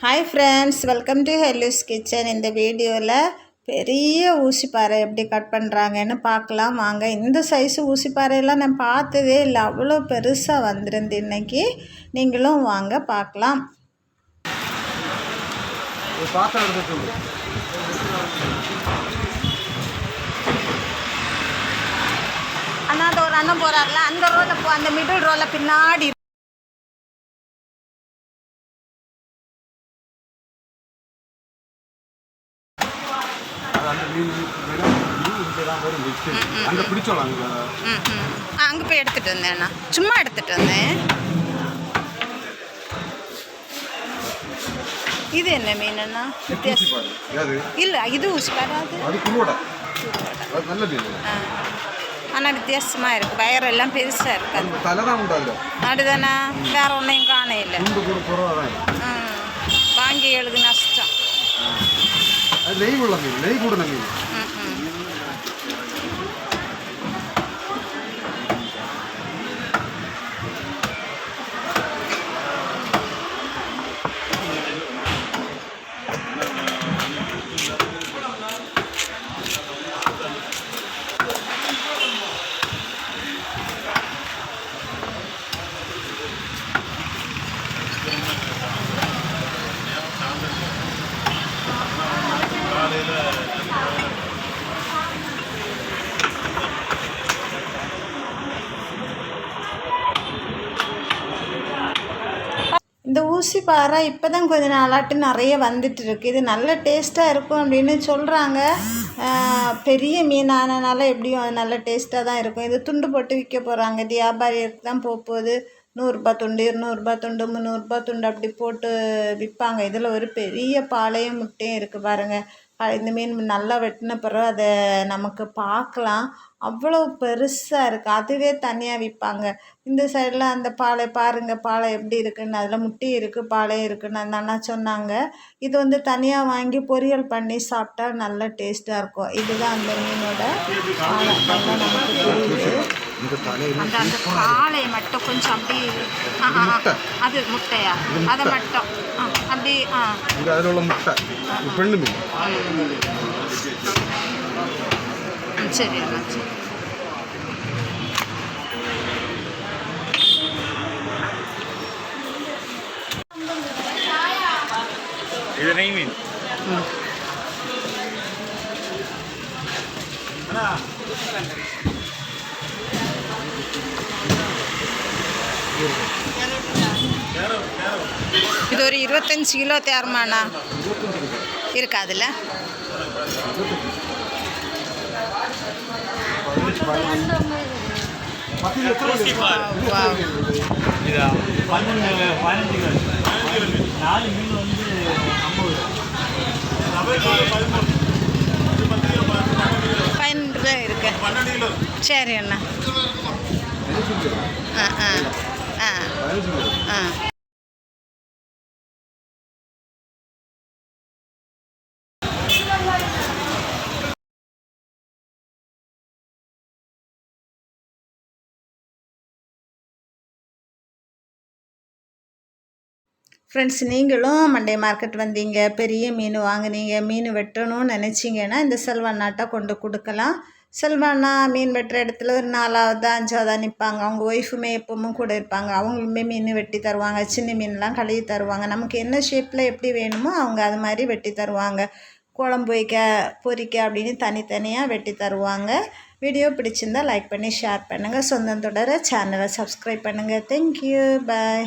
Hi friends welcome to ஹெல்லூஸ் kitchen இந்த வீடியோவில் பெரிய ஊசிப்பாறை எப்படி கட் பண்ணுறாங்கன்னு பார்க்கலாம். வாங்க இந்த சைஸு ஊசிப்பாறையெல்லாம் நான் பார்த்ததே இல்லை. அவ்வளோ பெருசாக வந்திருந்து இன்னைக்கு நீங்களும் வாங்க பார்க்கலாம். அண்ணா அந்த ஒரு அண்ணன் போகிறாருல அந்த ரோல போ அந்த மிடில் ரோல பின்னாடி அங்கே போய் எடுத்துகிட்டு வந்தேன் அண்ணா சும்மா எடுத்துகிட்டு வந்தேன். இது என்ன மீன் அது இல்லை இது அது? நல்ல மீன் ஆனால் வித்தியாசமாக இருக்குது வயரெல்லாம் பெருசாக இருக்கு. அது தலை தான் உண்டு அதில் அதுதானே வேற ஒன்றையும் தான் இருக்கும். வாங்கி எழுது நஷ்டம் அது நெய் உள்ள மீன் நெய் ஊசி பாறை இப்போ தான் கொஞ்சம் நாளாட்டு நிறைய வந்துட்டு இருக்கு இது நல்ல டேஸ்ட்டாக இருக்கும் அப்படின்னு சொல்கிறாங்க பெரிய மீனானனால எப்படியும் அது நல்ல டேஸ்ட்டாக தான் இருக்கும். இது துண்டு போட்டு விற்க போகிறாங்க வியாபாரிக்கு தான் போக போகுது. நூறுரூபா துண்டு இருநூறுபா துண்டு முந்நூறுரூபா துண்டு அப்படி போட்டு விற்பாங்க. இதில் ஒரு பெரிய பாளையம் முட்டையும் இருக்குது பாருங்கள் இந்த மீன் நல்லா வெட்டின பிறகு அதை நமக்கு பார்க்கலாம். அவ்வளோ பெருசாக இருக்குது அதுவே தனியாக விற்பாங்க இந்த சைடில் அந்த பாலை பாருங்கள் பாலை எப்படி இருக்குன்னு. அதில் முட்டி இருக்குது பாலையும் இருக்குன்னு. அந்த அண்ணா சொன்னாங்க. இது வந்து தனியாக வாங்கி பொரியல் பண்ணி சாப்பிட்டா நல்ல டேஸ்ட்டாக இருக்கும். இதுதான் அந்த மீனோட பாலை. நமக்கு தெரியுது. அந்த அந்த பாலை மட்டும் கொஞ்சம் அப்படி. அது முட்டையா? அதை மட்டும். ஆ, அப்படி ஆ. இது அதில் உள்ள முட்டை. பெண்ணு மீன். சரி அண்ணா சரி. இது நெய் மீன் இது ஒரு இருபத்தஞ்சி கிலோ தேரமாண்ணா இருக்கா நாலு மீன் வந்து பதினெண்டு கிலோ. இருக்கு சரி அண்ணா. ஆ ஆ ஆ. ஃப்ரெண்ட்ஸ் நீங்களும் மண்டே மார்க்கெட் வந்தீங்க பெரிய மீன் வாங்குனீங்க மீன் வெட்டணும்னு நினச்சிங்கன்னா இந்த செல்வண்ணாட்டை கொண்டு கொடுக்கலாம். செல்வண்ணா மீன் வெட்டுற இடத்துல ஒரு நாலாவது அஞ்சாவதாக நிற்பாங்க அவங்க ஒய்ஃபுமே எப்பவும் கூட இருப்பாங்க. அவங்களுமே மீன் வெட்டி தருவாங்க சின்ன மீன்லாம் கழுவி தருவாங்க. நமக்கு என்ன ஷேப்பில் எப்படி வேணுமோ அவங்க அது மாதிரி வெட்டி தருவாங்க. குழம்பு வைக்க பொரிக்க அப்படின்னு தனித்தனியாக வெட்டி தருவாங்க. வீடியோ பிடிச்சிருந்தா லைக் பண்ணி ஷேர் பண்ணுங்கள் சொந்தம் தொடர சேனலை சப்ஸ்கிரைப் பண்ணுங்கள் தேங்க்யூ பாய்